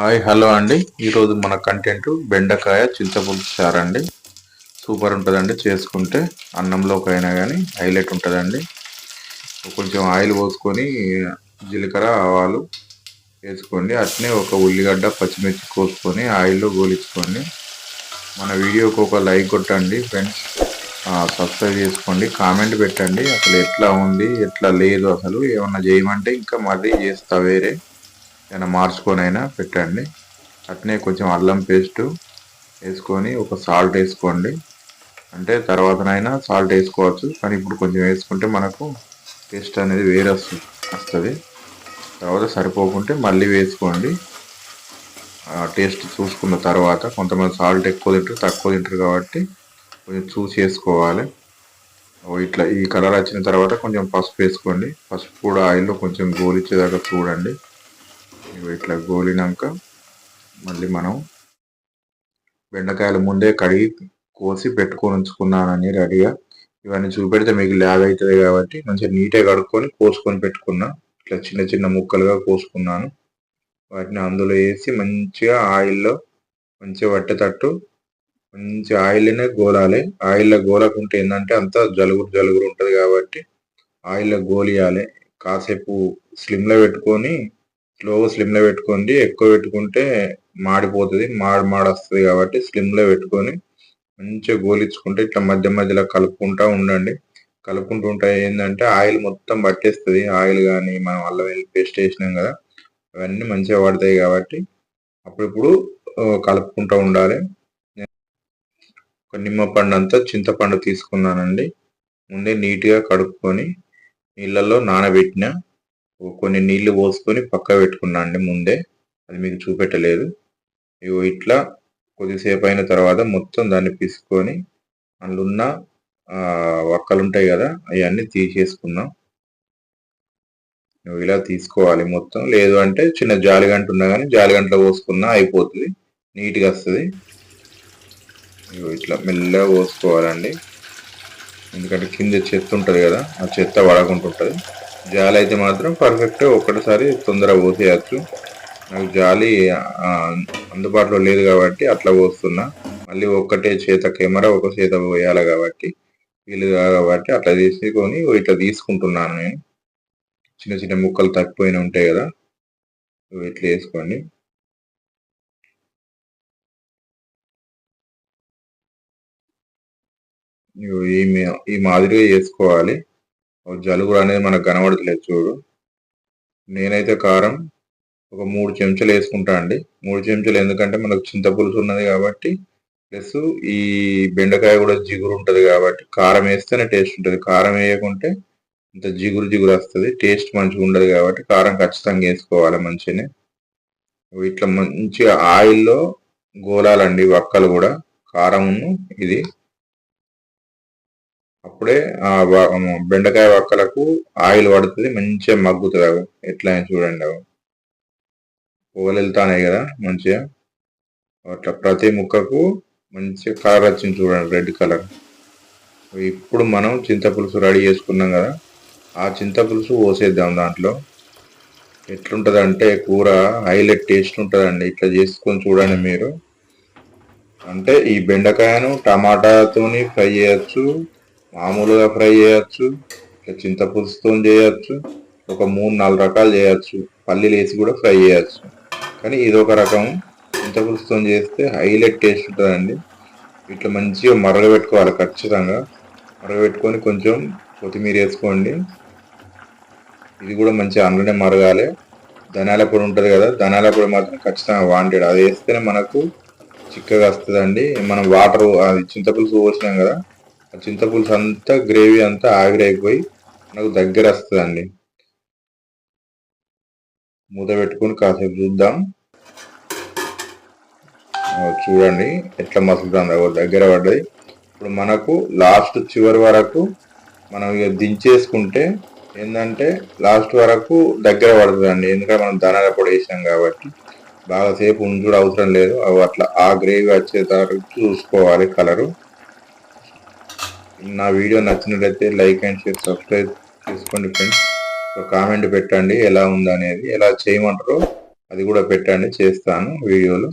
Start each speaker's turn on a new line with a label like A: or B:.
A: Hi hello అండి. ఈరోజు మన కంటెంట్ బెండకాయ చింతపులుసు చారు అండి. సూపర్ ఉంటుందండి చేసుకుంటే. అన్నంలోకైనా కానీ హైలైట్ ఉంటుందండి. కొంచెం ఆయిల్ పోసుకొని జీలకర్ర ఆవాలు వేసుకోండి. అట్నే ఒక ఉల్లిగడ్డ పచ్చిమిర్చి కోసుకొని ఆయిల్లో గోలించుకోండి. మన వీడియోకి ఒక లైక్ కొట్టండి ఫ్రెండ్స్. సబ్స్క్రైబ్ చేసుకోండి. కామెంట్ పెట్టండి. అసలు ఎట్లా ఉంది ఎట్లా లేదు అసలు. ఏమన్నా చేయమంటే ఇంకా మళ్ళీ చేస్తా వేరే. ఏమైనా మార్చుకొనైనా పెట్టండి. అట్నే కొంచెం అల్లం పేస్ట్ వేసుకొని ఒక సాల్ట్ వేసుకోండి. అంటే తర్వాతనైనా సాల్ట్ వేసుకోవచ్చు. కానీ ఇప్పుడు కొంచెం వేసుకుంటే మనకు టేస్ట్ అనేది వేరే వస్తుంది వస్తుంది. తర్వాత సరిపోకుంటే మళ్ళీ వేసుకోండి. టేస్ట్ చూసుకున్న తర్వాత కొంతమంది సాల్ట్ ఎక్కువ తింటారు తక్కువ తింటారు కాబట్టి కొంచెం చూసి వేసుకోవాలి. ఇట్లా ఈ కలర్ వచ్చిన తర్వాత కొంచెం పసుపు వేసుకోండి. పసుపు కూడా ఆయిల్లో కొంచెం గోలిచ్చేదాకా చూడండి. ఇట్లా గోలినాక మళ్ళీ మనం బెండకాయలు ముందే కడిగి కోసి పెట్టుకొని ఉంచుకున్నానని రెడీగా ఇవన్నీ చూపెడితే మీకు ల్యాగ్ అవుతుంది కాబట్టి మంచిగా నీట్గా కడుక్కొని కోసుకొని పెట్టుకున్నా. ఇట్లా చిన్న చిన్న ముక్కలుగా కోసుకున్నాను. వాటిని అందులో వేసి మంచిగా ఆయిల్లో మంచిగా పట్టేటట్టు మంచి ఆయిల్నే గోలాలి. ఆయిల్లో గోలకుంటే ఏంటంటే అంతా జలుగురు జలుగురు ఉంటుంది కాబట్టి ఆయిల్లో గోలియాలి. కాసేపు స్లిమ్లో పెట్టుకొని స్లోగా స్లిమ్లో పెట్టుకోండి. ఎక్కువ పెట్టుకుంటే మాడిపోతుంది. మాడి మాడి వస్తుంది కాబట్టి స్లిమ్లో పెట్టుకొని మంచిగా గోలించుకుంటే ఇట్లా మధ్య మధ్యలో కలుపుకుంటూ ఉండండి. కలుపుకుంటూ ఉంటే ఏంటంటే ఆయిల్ మొత్తం పట్టేస్తుంది. ఆయిల్ కానీ మనం అల్లం వెళ్ళి పేస్ట్ వేసినాం కదా అవన్నీ మంచిగా పడతాయి కాబట్టి అప్పుడిప్పుడు కలుపుకుంటూ ఉండాలి. ఒక నిమ్మ పండు అంతా చింతపండు తీసుకున్నానండి. ముందే నీట్గా కడుక్కొని నీళ్ళల్లో నానబెట్టిన కొన్ని నీళ్ళు పోసుకొని పక్క పెట్టుకున్నా అండి ముందే. అది మీకు చూపెట్టలేదు. ఇగో ఇట్లా కొద్దిసేపు అయిన తర్వాత మొత్తం దాన్ని పిసుకొని అందులో ఉన్న వక్కలు ఉంటాయి కదా అవన్నీ తీసేసుకున్నాం. ఇలా తీసుకోవాలి మొత్తం. లేదు అంటే చిన్న జాలిగంట ఉన్నా కానీ జాలిగంటలో పోసుకున్నా అయిపోతుంది. నీట్గా వస్తుంది. ఇట్లా మెల్లగా పోసుకోవాలండి. ఎందుకంటే కింద చెత్త ఉంటుంది కదా ఆ చెత్త పడకుంటుంటుంది జాలి అయితే మాత్రం పర్ఫెక్ట్ ఒక్కటిసారి తొందరగా పోసేయచ్చు. నాకు జాలి అందుబాటులో లేదు కాబట్టి అట్లా పోస్తున్నా. మళ్ళీ ఒక్కటే చేత కెమెరా ఒక చేత పోయాలి కాబట్టి వీలు కాబట్టి అట్లా తీసుకొని ఇట్లా తీసుకుంటున్నాను నేను. చిన్న చిన్న ముక్కలు తప్పిపోయిన ఉంటాయి కదా ఇట్లా వేసుకోండి. ఈ ఈ మాదిరిగా చేసుకోవాలి. జలుబు అనేది మనకు కనబడతలేదు చూడు. నేనైతే కారం ఒక మూడు చెంచాలు వేసుకుంటా అండి. మూడు చెంచాలు ఎందుకంటే మనకు చింతపులుసు ఉన్నది కాబట్టి ప్లస్ ఈ బెండకాయ కూడా జిగురు ఉంటుంది కాబట్టి కారం వేస్తేనే టేస్ట్ ఉంటుంది. కారం వేయకుంటే ఇంత జిగురు జిగురు వస్తుంది టేస్ట్ మంచిగా ఉండదు కాబట్టి కారం ఖచ్చితంగా వేసుకోవాలి మంచిగానే. ఇట్లా మంచిగా ఆయిల్లో గోలాలండి వక్కలు కూడా. కారమును ఇది అప్పుడే ఆ బెండకాయ వక్కలకు ఆయిల్ పడుతుంది మంచిగా మగ్గుతుంది అవి. ఎట్లా చూడండి అవి. పువ్వులు కదా మంచిగా. అట్లా ప్రతి ముక్కకు మంచిగా కలర్ వచ్చింది చూడండి రెడ్ కలర్. ఇప్పుడు మనం చింతపులుసు రెడీ చేసుకున్నాం కదా ఆ చింతపులుసు పోసేద్దాం దాంట్లో. ఎట్లుంటుంది అంటే కూర హైలైట్ టేస్ట్ ఉంటుందండి. ఇట్లా చేసుకొని చూడండి మీరు. అంటే ఈ బెండకాయను టమాటాతోని ఫ్రై చేయొచ్చు మామూలుగా ఫ్రై చేయొచ్చు చింతపులుసుతో చేయొచ్చు ఒక మూడు నాలుగు రకాలు చేయొచ్చు పల్లీలు వేసి కూడా ఫ్రై చేయొచ్చు. కానీ ఇది ఒక రకం చింతపులుసుతో చేస్తే హైలైట్ టేస్ట్ ఉంటుందండి. ఇట్లా మంచిగా మరగబెట్టుకోవాలి ఖచ్చితంగా. మరగబెట్టుకొని కొంచెం కొత్తిమీర వేసుకోండి. ఇది కూడా మంచిగా అందులోనే మరగాలి. ధనాల పొడి ఉంటుంది కదా ధనాల పొడి మాత్రం ఖచ్చితంగా వాంటెడ్ అది వేస్తేనే మనకు చిక్కగా వస్తుందండి. మనం వాటర్ అది చింతపులుసు పోసినాం కదా చింతపులుసు అంతా గ్రేవీ అంతా ఆవిరైపోయి మనకు దగ్గర వస్తుందండి. మూత పెట్టుకుని కాసేపు చూద్దాం. చూడండి ఎట్లా మసులుతుంది దగ్గర పడ్డది. ఇప్పుడు మనకు లాస్ట్ చివరి వరకు మనం ఇక దించేసుకుంటే ఏంటంటే లాస్ట్ వరకు దగ్గర పడుతుందండి. ఎందుకంటే మనం ధనాల పొడి వేసాం కాబట్టి బాగా సేపు ఉంచుడు అవసరం లేదు. అవి అట్లా ఆ గ్రేవీ వచ్చేసరికి చూసుకోవాలి కలరు. నా వీడియో నచ్చినట్లయితే లైక్ అండ్ షేర్ సబ్స్క్రైబ్ చేసుకోండి ఫ్రెండ్స్. ఒక కామెంట్ పెట్టండి ఎలా ఉందనేది ఎలా చేయమంటారో అది కూడా పెట్టండి చేస్తాను వీడియోలో.